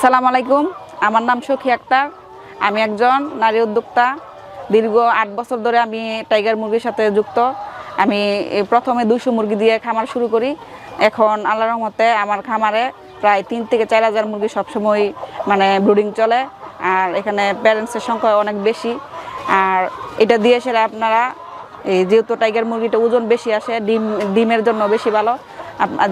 আসসালামু আলাইকুম। আমার নাম সখী আক্তার। আমি একজন নারী উদ্যোক্তা। দীর্ঘ আট বছর ধরে আমি টাইগার মুরগির সাথে যুক্ত। আমি প্রথমে দুশো মুরগি দিয়ে খামার শুরু করি। এখন আল্লাহ রহমতে আমার খামারে প্রায় তিন থেকে চার হাজার মুরগি সবসময় মানে ব্রুডিং চলে। আর এখানে প্যারেন্টসের সংখ্যা অনেক বেশি। আর এটা দিয়ে সেটা আপনারা, এই যেহেতু টাইগার মুরগিটা ওজন বেশি আসে, ডিম, ডিমের জন্য বেশি ভালো।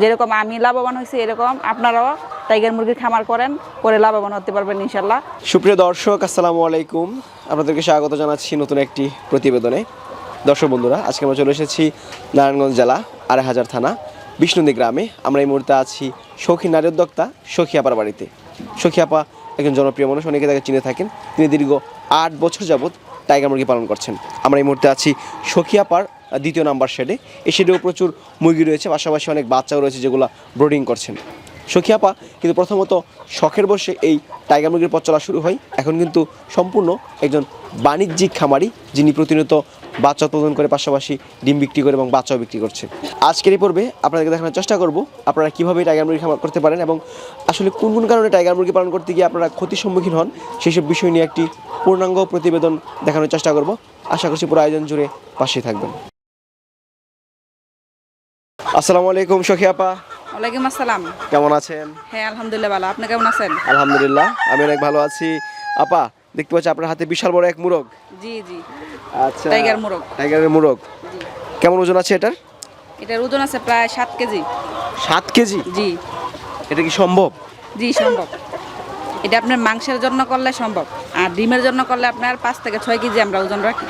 যেরকম আমি লাভবান হয়েছি এরকম আপনারাও টাইগার মুরগির খামার করেন, করে লাভবান হতে পারবেন ইনশাল্লাহ সুপ্রিয় দর্শক, আসসালামু আলাইকুম। আপনাদেরকে স্বাগত জানাচ্ছি নতুন একটি প্রতিবেদনে। দর্শক বন্ধুরা, আজকে আমরা চলে এসেছি নারায়ণগঞ্জ জেলা আড়াই হাজার থানা, বিষ্ণুদী গ্রামে। আমরা এই মুহূর্তে আছি সখী নারী উদ্যোক্তা সখী আপার বাড়িতে। সখী আপা একজন জনপ্রিয় মানুষ, অনেকে তাকে চিনে থাকেন। তিনি দীর্ঘ আট বছর যাবৎ টাইগার মুরগি পালন করছেন। আমরা এই মুহূর্তে আছি সখী আপার দ্বিতীয় নাম্বার শেডে। এই শেডেও প্রচুর মুরগি রয়েছে, পাশাপাশি অনেক বাচ্চাও রয়েছে যেগুলো ব্রোডিং করছেন। সখী আপা, কিন্তু প্রথমত শখের বসে এই টাইগার মুরগির পথ চলা শুরু হয়। এখন কিন্তু সম্পূর্ণ একজন বাণিজ্যিক খামারি, যিনি প্রতিনিয়ত বাচ্চা উৎপাদন করে পাশাপাশি ডিম বিক্রি করে এবং বাচ্চাও বিক্রি করছে। আজকের এই পর্বে আপনাদেরকে দেখানোর চেষ্টা করব আপনারা কীভাবে টাইগার মুরগি খামার করতে পারেন এবং আসলে কোন কোন কারণে টাইগার মুরগি পালন করতে গিয়ে আপনারা ক্ষতির সম্মুখীন হন সেই সব বিষয় নিয়ে একটি পূর্ণাঙ্গ প্রতিবেদন দেখানোর চেষ্টা করব। আশা করছি পুরো আয়োজন জুড়ে পাশে থাকবেন। আসসালামু আলাইকুম সখী আপা। ওয়ালাইকুম আসসালাম। কেমন আছেন? হ্যাঁ আলহামদুলিল্লাহ ভালো। আপনি কেমন আছেন? আলহামদুলিল্লাহ আমি অনেক ভালো আছি। আপা দেখতে পাচ্ছি আপনার হাতে বিশাল বড় এক মুরগ। জি জি। আচ্ছা টাইগার মোরগ। টাইগারের মুরগ। কেমন ওজন আছে এটার? এটার ওজন আছে প্রায় সাত কেজি। সাত কেজি? জি। এটা কি সম্ভব? জি সম্ভব। এটা আপনার মাংসের জন্য করলে সম্ভব। আর ডিমের জন্য করলে আপনার পাঁচ থেকে ছয় কেজি আমরা ওজন রাখি।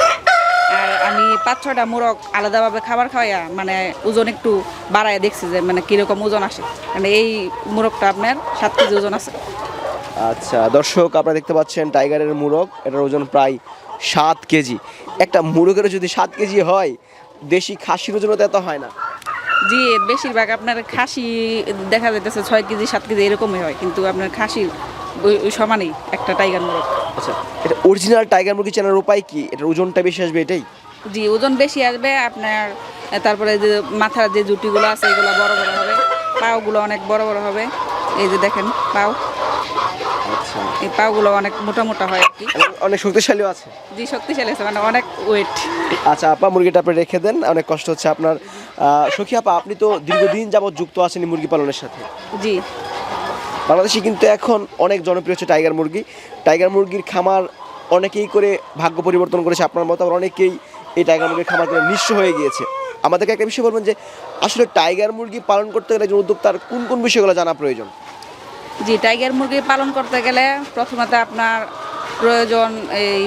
আর আমি পাঁচ ছয়টা মোরগ আলাদাভাবে খাবার খাওয়াইয়া মানে ওজন একটু বাড়ায় দেখছি যে মানে কীরকম ওজন আসে। মানে এই মোরগটা আপনার সাত কেজি ওজন আছে। আচ্ছা দর্শক আপনারা দেখতে পাচ্ছেন টাইগারের মুরগ এটার ওজন প্রায় সাত কেজি। একটা মুরগের যদি সাত কেজি হয় দেশি খাসির ওজন তো এত হয় না। জি বেশিরভাগ আপনার খাসি দেখা যাইতেছে ছয় কেজি সাত কেজি এরকমই হয় কিন্তু আপনার খাসির ওই- ওই সমানই একটা টাইগার মোরগ। আচ্ছা এটা অরিজিনাল টাইগার মুরগি চেনার উপায় কি? এটার ওজনটা বেশি আসবে এটাই? জি ওজন বেশি আসবে আপনার তারপরে যে মাথার যে জুটিগুলো আছে এগুলো বড় বড় হবে পাওগুলো অনেক বড় বড় হবে। এই যে দেখেন পাও। আচ্ছা। এই পাওগুলো অনেক মোটা মোটা হয় আর কি। অনেক শক্তিশালীও আছে। জি শক্তিশালী আছে মানে অনেক ওয়েট আচ্ছা আপা মুরগিটা আপনি রেখে দেন অনেক কষ্ট হচ্ছে আপনার। সখী আপা আপনি তো দীর্ঘদিন যাবত যুক্ত আছেন এই মুরগি পালনের সাথে। জি। বাংলাদেশে কিন্তু এখন অনেক জনপ্রিয় হচ্ছে টাইগার মুরগি। টাইগার মুরগির খামার অনেকেই করে ভাগ্য পরিবর্তন করেছে, আপনার মতো আবার অনেকেই এই টাইগার মুরগির খামার করে নিঃস্ব হয়ে গিয়েছে। আমাদেরকে একটা বিষয় বলবেন যে, আসলে টাইগার মুরগি পালন করতে গেলে একজন উদ্যোক্তার কোন কোন বিষয়গুলো জানা প্রয়োজন? জি, টাইগার মুরগি পালন করতে গেলে প্রথমত আপনার প্রয়োজন এই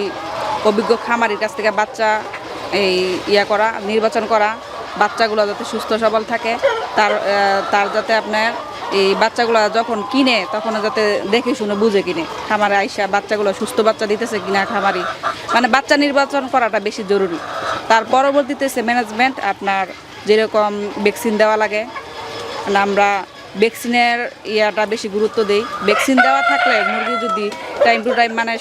অভিজ্ঞ খামারির কাছ থেকে বাচ্চা এই ইয়া করা, নির্বাচন করা। বাচ্চাগুলো যাতে সুস্থ সবল থাকে, তার তার যাতে আপনার এই বাচ্চাগুলো যখন কিনে, তখন যাতে দেখে শুনে বুঝে কিনে। খামারে আইসা বাচ্চাগুলো সুস্থ বাচ্চা দিতেছে কিনা খামারি। মানে বাচ্চা নির্বাচন করাটা বেশি জরুরি। তার পরবর্তীতে সে ম্যানেজমেন্ট আপনার যেরকম ভ্যাকসিন দেওয়া লাগে মানে আমরা ভ্যাকসিনের ইয়াটা বেশি গুরুত্ব দেই। ভ্যাকসিন দেওয়া থাকলে মুরগি যদি টাইম টু টাইম মানে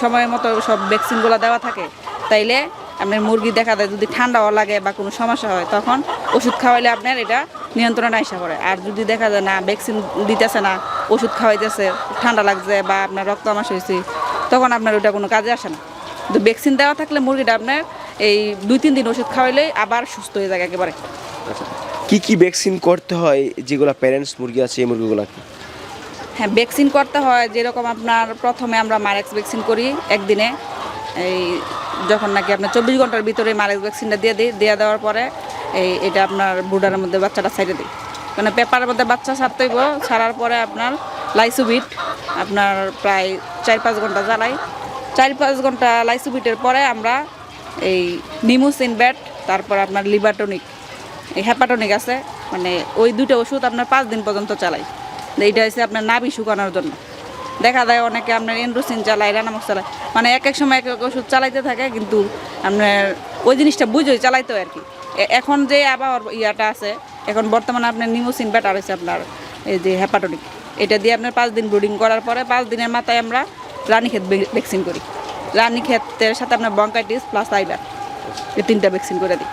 সময় মতো সব ভ্যাকসিনগুলো দেওয়া থাকে, তাইলে আপনার মুরগি দেখা যায় যদি ঠান্ডাও লাগে বা কোনো সমস্যা হয়, তখন ওষুধ খাওয়াইলে আপনার এটা নিয়ন্ত্রণে আইসা পড়ে। আর যদি দেখা যায় না ভ্যাকসিন দিতেছে না ওষুধ খাওয়াইতেছে ঠান্ডা লাগছে বা আপনার রক্ত আমাশ হয়েছে তখন আপনার ওটা কোনো কাজে আসে না। কিন্তু ভ্যাকসিন দেওয়া থাকলে মুরগিটা আপনার এই দুই তিন দিন ওষুধ খাওয়াইলেই আবার সুস্থ হয়ে যায় একেবারে। আচ্ছা কি কি ভ্যাকসিন করতে হয় যেগুলো প্যারেন্টস মুরগি আছে এই মুরগিগুলোকে? হ্যাঁ ভ্যাকসিন করতে হয় যেরকম আপনার প্রথমে আমরা মারেক্স ভ্যাকসিন করি একদিনে। এই যখন নাকি আপনার চব্বিশ ঘণ্টার ভিতরে মারেক্স ভ্যাকসিনটা দিয়ে দিই দিয়ে দেওয়ার পরে এই, এটা আপনার বুডারের মধ্যে বাচ্চাটা সাইডে দিই। মানে পেপারের মধ্যে বাচ্চা ছাড়তে হইব, ছাড়ার পরে আপনার লাইসুবিট আপনার প্রায় চার পাঁচ ঘণ্টা জ্বালাই। চার পাঁচ ঘণ্টা লাইসুবিটের পরে আমরা এই নিমোসিন ব্যাট, তারপর আপনার লিভারটনিক এই হ্যাপাটনিক আছে মানে ওই দুটো ওষুধ আপনার পাঁচ দিন পর্যন্ত চালাই। এইটা হচ্ছে আপনার নাভি শুকানোর জন্য। দেখা যায় অনেকে আপনার এন্ড্রোসিন চালায় রানামক চালায় মানে এক এক সময় এক এক ওষুধ চালাইতে থাকে, কিন্তু আপনার ওই জিনিসটা বুঝোই চালাইতে হয় আর কি। এখন যে আবার ইয়াটা আছে, এখন বর্তমানে আপনার নিমোসিন ব্যাটার আছে আপনার, এই যে হ্যাপাটনিক এটা দিয়ে আপনার পাঁচ দিন ব্রুডিং করার পরে পাঁচ দিনের মাথায় আমরা রানীক্ষেত ভ্যাকসিন করি। রানীক্ষেতের সাথে আপনার বঙ্কাইটিস প্লাস আইবার এই তিনটা ভ্যাকসিন করে দিই।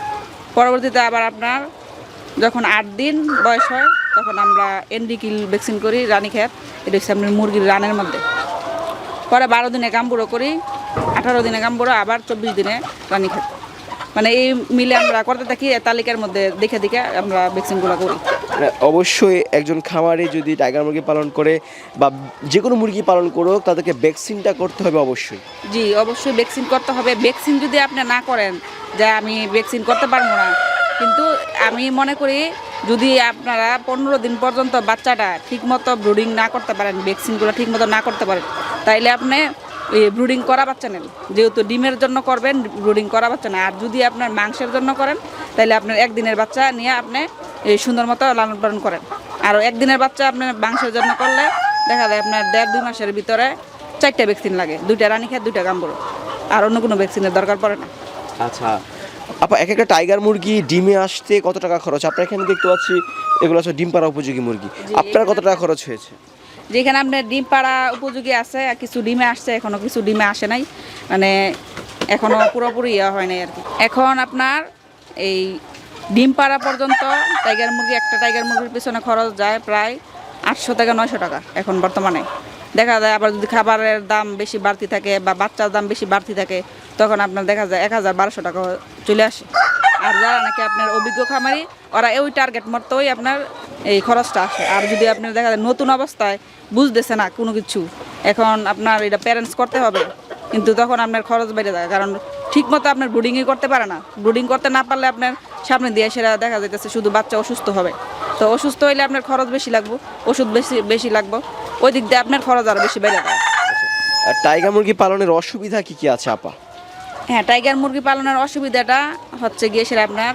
পরবর্তীতে আবার আপনার যখন আট দিন বয়স হয়, তখন আমরা এনডিকিল ভ্যাকসিন করি রানী খেত এটা হচ্ছে আপনার মুরগির রানের মধ্যে। পরে বারো দিনে কামবুড়ো করি, আঠারো দিনে কামবুড়ো আবার চব্বিশ দিনে রানী খেত মানে এই মিলে আমরা করতে থাকি তালিকার মধ্যে দেখে দেখে আমরা ভ্যাকসিনগুলো করি। মানে অবশ্যই একজন খামারে যদি টাইগার মুরগি পালন করে বা যে কোনো মুরগি পালন করুক তাদেরকে ভ্যাকসিনটা করতে হবে অবশ্যই। জি অবশ্যই ভ্যাকসিন করতে হবে। ভ্যাকসিন যদি আপনি না করেন যে আমি ভ্যাকসিন করতে পারব না কিন্তু আমি মনে করি যদি আপনারা পনেরো দিন পর্যন্ত বাচ্চাটা ঠিকমতো ব্রুডিং না করতে পারেন ভ্যাকসিনগুলো ঠিকমতো না করতে পারেন তাইলে আপনি ব্রুডিং করা বাচ্চা নেন। যেহেতু ডিমের জন্য করবেন ব্রুডিং করা বাচ্চা না আর যদি আপনার মাংসের জন্য করেন তাহলে আপনার একদিনের বাচ্চা নিয়ে আপনি এই সুন্দর মতো লালন পালন করেন। আর একদিনের বাচ্চা আপনার মাংসের জন্য করলে দেখা যায় আপনার দেড় দুই মাসের ভিতরে চারটা ভ্যাকসিন লাগে। দুইটা রানী খেত দুইটা গাম্বুরো। আর অন্য কোনো ভ্যাকসিনের দরকার পড়ে না। আচ্ছা। আপা এক একটা টাইগার মুরগি ডিমে আসতে কত টাকা খরচ? আপনার এখানে দেখতে পাচ্ছি এগুলো হচ্ছে ডিম পাড়া উপযোগী মুরগি। আপনার কত টাকা খরচ হয়েছে? যেখানে আপনার ডিম পাড়া উপযোগী আছে, আর কিছু ডিমে আসছে, এখনও কিছু ডিমে আসে নাই। মানে এখনও পুরোপুরি ইয়ে হয় নাই আর কি। এখন আপনার এই ডিম পাড়া পর্যন্ত টাইগার মুরগি, একটা টাইগার মুরগির পিছনে খরচ যায় প্রায় আটশো থেকে নয়শো টাকা এখন বর্তমানে। দেখা যায় আবার যদি খাবারের দাম বেশি বাড়তি থাকে বা বাচ্চার দাম বেশি বাড়তি থাকে, তখন আপনার দেখা যায় এক হাজার বারোশো টাকা চলে আসে। আর যারা নাকি আপনার অভিজ্ঞ খামারি, ওরা ওই টার্গেট মতোই আপনার এই খরচটা আসে। আর যদি আপনার দেখা যায় নতুন অবস্থায় বুঝতেছে না কোনো কিছু এখন আপনার এটা প্যারেন্টস করতে হবে কিন্তু তখন আপনার খরচ বেড়ে যায়। কারণ ঠিক মতো আপনার ব্রুডিংই করতে পারে না। ব্রুডিং করতে না পারলে আপনার সামনে দিয়ে সেটা দেখা যাইতেছে শুধু বাচ্চা অসুস্থ হবে। তো অসুস্থ হইলে আপনার খরচ বেশি লাগবে ওষুধ বেশি বেশি লাগবে। ওই দিক দিয়ে আপনার খরচ আরও বেশি বেড়ে যায়। আর টাইগার মুরগি পালনের অসুবিধা কি কি আছে আপা? হ্যাঁ টাইগার মুরগি পালনের অসুবিধাটা হচ্ছে গিয়ে সেটা আপনার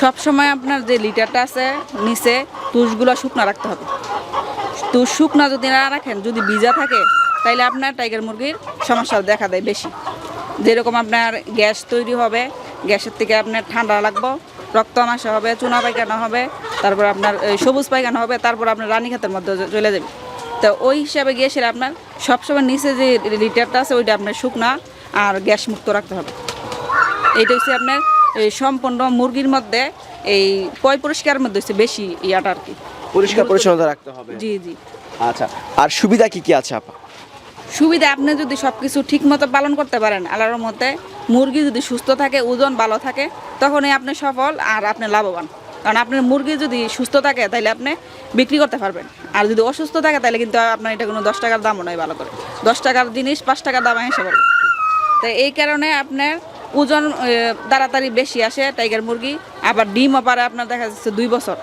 সব সময় আপনার যে লিটারটা আছে নিচে, তুষগুলো শুকনো রাখতে হবে। তুষ শুকনো যদি না রাখেন, যদি ভিজা থাকে, তাইলে আপনার টাইগার মুরগির সমস্যা দেখা দেয় বেশি। যেরকম আপনার গ্যাস তৈরি হবে, গ্যাসের থেকে আপনার ঠান্ডা লাগবো, রক্ত আমাশা হবে, চুনা পায়খানা হবে, তারপর আপনার সবুজ পায়খানা হবে, তারপর আপনার রানী খাতের মধ্যে চলে যাবে। তো ওই হিসাবে গিয়ে সেটা আপনার সবসময় নিচে যে লিটারটা আছে, ওইটা আপনার শুকনা আর গ্যাস মুক্ত রাখতে হবে। এইটা হচ্ছে আপনার সম্পূর্ণ মুরগির মধ্যে এই পয় পরিষ্কারের মধ্যে হচ্ছে বেশি ইয়াটা আর কি। পরিষ্কার পরিচ্ছন্নতা রাখতে হবে। জি জি। আচ্ছা আর সুবিধা কি কি আছে আপা? সুবিধা আপনি যদি সব কিছু ঠিক মতো পালন করতে পারেন আল্লাহর মতে মুরগি যদি সুস্থ থাকে ওজন ভালো থাকে তখনই আপনি সফল আর আপনি লাভবান। কারণ আপনার মুরগি যদি সুস্থ থাকে তাহলে আপনি বিক্রি করতে পারবেন। আর যদি অসুস্থ থাকে তাহলে কিন্তু আপনার এটা কোনো দশ টাকার দামও নয় ভালো করে। দশ টাকার জিনিস পাঁচ টাকার দাম এসে পড়বে। তো এই কারণে আপনার ওজন তাড়াতাড়ি বেশি আসে টাইগার মুরগি। আবার ডিমও পারে আপনার দেখা যাচ্ছে দুই বছর।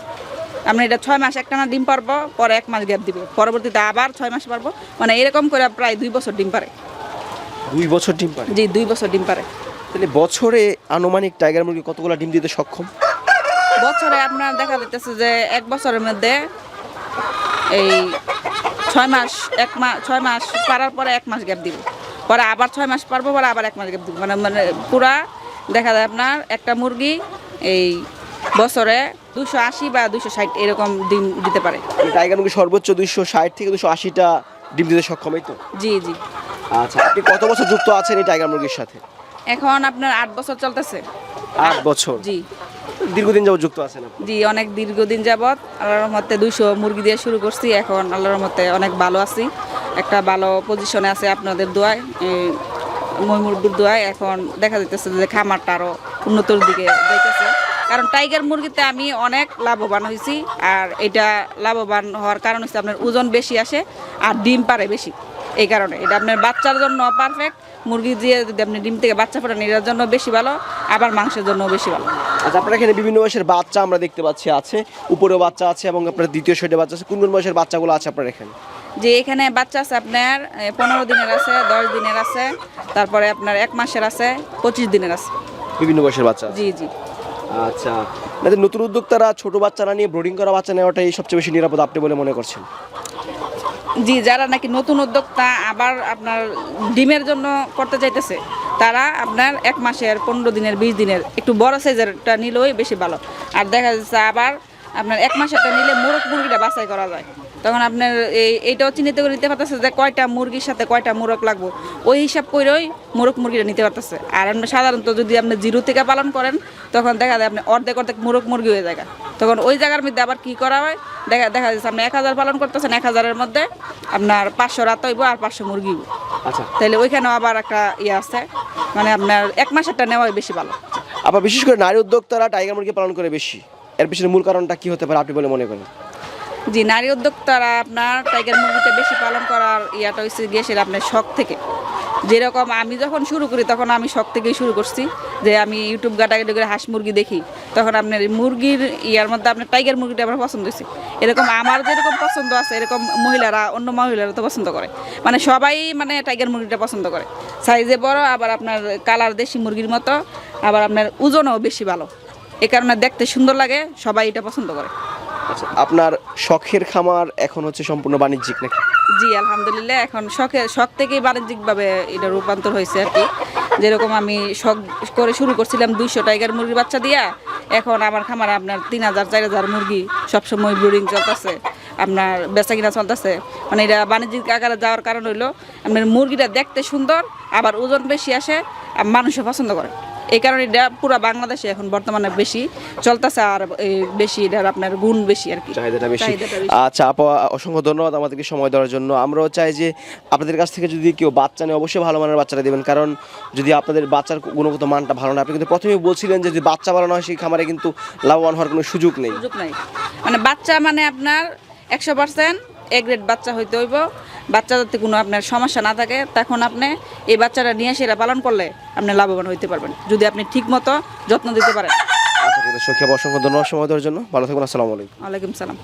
আপনি এটা ছয় মাস একটানা ডিম পারব পরে এক মাস গ্যাপ দিবে। পরবর্তীতে আবার ছয় মাস পারব। মানে এরকম করে প্রায় দুই বছর ডিম পারে। দুই বছর ডিম পারে? জি দুই বছর ডিম পারে। তাহলে বছরে আনুমানিক টাইগার মুরগি কতগুলো ডিম দিতে সক্ষম? বছরে আপনার দেখা যাইতেছে যে এক বছরের মধ্যে এই ছয় মাস এক মাস ছয় মাস পারার পরে এক মাস গ্যাপ দিব। পরে আবার ছয় মাস পারব পরে আবার এক মাস মানে মানে পুরা দেখা যায় আপনার একটা মুরগি এই বছরে দুশো আশি বা দুশো ষাট এরকম ডিম দিতে পারে। মানে টাইগার মুরগি সর্বোচ্চ দুইশো ষাট থেকে দুশো আশিটা ডিম দিতে সক্ষম এই তো? জি জি। আচ্ছা আপনি কত বছর যুক্ত আছেন এই টাইগার মুরগির সাথে? এখন আপনার আট বছর চলতেছে। আট বছর। জি। দীর্ঘদিন যাবত যুক্ত আছেন জি, অনেক দীর্ঘদিন যাবৎ আল্লাহর মতে দুইশো মুরগি দিয়ে শুরু করছি, এখন আল্লাহর মতে অনেক ভালো আছি। একটা ভালো পজিশনে আছে আপনাদের দোয়ায় ময়মুরগুর দোয়ায়। এখন দেখা যাইতেছে যে খামারটা আরও উন্নতর দিকে যাইতেছে। কারণ টাইগার মুরগিতে আমি অনেক লাভবান হয়েছি আর এটা লাভবান হওয়ার কারণ হচ্ছে আপনার ওজন বেশি আসে, আর ডিম পারে বেশি। এই কারণে। এটা আপনার বাচ্চার জন্য পারফেক্ট মুরগি দিয়ে যদি আপনি ডিম থেকে বাচ্চা ফোটান এটার জন্য বেশি ভালো আবার মাংসের জন্য বেশি ভালো। আচ্ছা আপনার এখানে বিভিন্ন বয়সের বাচ্চা আমরা দেখতে পাচ্ছি আছে। উপরেও বাচ্চা আছে এবং আপনার দ্বিতীয় সাইডে বাচ্চা আছে। কোন কোন বয়সের বাচ্চাগুলো আছে আপনার এখানে? যে এখানে বাচ্চা আছে আপনার পনেরো দিনের আছে দশ দিনের আছে তারপরে আপনার এক মাসের আছে পঁচিশ দিনের আছে। বিভিন্ন বয়সের বাচ্চা জি জি। আচ্ছা। আপনাদের নতুন উদ্যোক্তারা ছোট বাচ্চারা নিয়ে ব্রোডিং করা বাচ্চা নেওয়াটাই সবচেয়ে বেশি নিরাপদ আপনি বলে মনে করছেন? জি, যারা নাকি নতুন উদ্যোক্তা, আবার আপনার ডিমের জন্য করতে চাইতেছে, তারা আপনার এক মাসের, পনেরো দিনের, বিশ দিনের একটু বড় সাইজেরটা নিলেই বেশি ভালো। আর দেখা যাচ্ছে আবার আপনার এক মাসেরটা নিলে মোরগ মুরগিটা বাছাই করা যায়। তখন আপনার এই এইটাও চিহ্নিত করে নিতে পারতেছে যে কয়টা মুরগির সাথে কয়টা মোরগ লাগবো। ওই হিসাব করেই মোরগ মুরগিটা নিতে পারতেছে। আর আপনি সাধারণত যদি আপনি জিরো থেকে পালন করেন তখন দেখা যায় আপনি অর্ধেক অর্ধেক মোরগ মুরগি হয়ে যায় তখন ওই জায়গার মধ্যে আবার কি করা হয়? দেখা দেখা যাচ্ছে আপনি এক হাজার পালন করতেছেন এক হাজারের মধ্যে আপনার পাঁচশো রাত হইব আর পাঁচশো মুরগি। আচ্ছা। তাহলে ওইখানেও আবার একটা ইয়ে আছে মানে আপনার এক মাসেরটা নেওয়াই বেশি ভালো। আবার বিশেষ করে নারী উদ্যোক্তারা টাইগার মুরগি পালন করে বেশি। এর পিছনে মূল কারণটা কি হতে পারে আপনি বলে মনে করেন? জি, নারী উদ্যোক্তারা আপনার টাইগার মুরগিটা বেশি পালন করার ইয়াটা হচ্ছে গিয়ে সেটা আপনার শখ থেকে। যেরকম আমি যখন শুরু করি তখন আমি শখ থেকেই শুরু করছি যে আমি ইউটিউব ঘাটাঘাটি করে হাঁস মুরগি দেখি, তখন আপনার মুরগির ইয়ার মধ্যে আপনার টাইগার মুরগিটা আমার পছন্দ হয়েছে এরকম আমার যেরকম পছন্দ আছে, এরকম মহিলারা, অন্য মহিলারা তো পছন্দ করে। মানে সবাই মানে টাইগার মুরগিটা পছন্দ করে। সাইজে বড়, আবার আপনার কালার দেশি মুরগির মতো, আবার আপনার ওজনও বেশি ভালো। এ কারণে দেখতে সুন্দর লাগে, সবাই এটা পছন্দ করে। আপনার শখের খামার এখন হচ্ছে সম্পূর্ণ বাণিজ্যিক নাকি? জি, আলহামদুলিল্লাহ, এখন শখে শখ থেকেই বাণিজ্যিকভাবে এটা রূপান্তর হয়েছে আর কি। যেরকম আমি শখ করে শুরু করছিলাম দুইশো টাইগার মুরগির বাচ্চা দিয়া, এখন আমার খামারে আপনার তিন হাজার, চার হাজার মুরগি সবসময় ব্রিডিং চলতেছে, আপনার বেচা কিনা চলতেছে। মানে এটা বাণিজ্যিক আকারে যাওয়ার কারণ হইল, আপনার মুরগিটা দেখতে সুন্দর, আবার ওজন বেশি আসে, আর মানুষে পছন্দ করে। এই কারণে এটা পুরো বাংলাদেশে এখন বর্তমানে বেশি চলতেছে আর বেশি এটার আপনার গুণ বেশি আর কি। চাহিদাটা বেশি। আচ্ছা আপা অসংখ্য ধন্যবাদ আমাদেরকে সময় দেওয়ার জন্য। আমরাও চাই যে আপনাদের কাছ থেকে যদি কেউ বাচ্চা নেয় অবশ্যই ভালো মানের বাচ্চাটা দেবেন। কারণ যদি আপনাদের বাচ্চার গুণগত মানটা ভালো না আপনি কিন্তু প্রথমেই বলছিলেন যে যদি বাচ্চা বাড়ানো হয় সেই খামারে কিন্তু লাভবান হওয়ার কোনো সুযোগ নেই। সুযোগ নাই। মানে বাচ্চা মানে আপনার একশো পার্সেন্ট এ গ্রেড বাচ্চা হইতে হইব। বাচ্চা যাতে কোনো আপনার সমস্যা না থাকে তখন আপনি এই বাচ্চাটা নিয়ে সেটা পালন করলে আপনি লাভবান হইতে পারবেন যদি আপনি ঠিক মতো যত্ন দিতে পারেন। আচ্ছা আছে অসংখ্য ধন্যবাদ সময় দেওয়ার জন্য। ভালো থাকবেন আসসালামু আলাইকুম। ওয়ালাইকুম সালাম।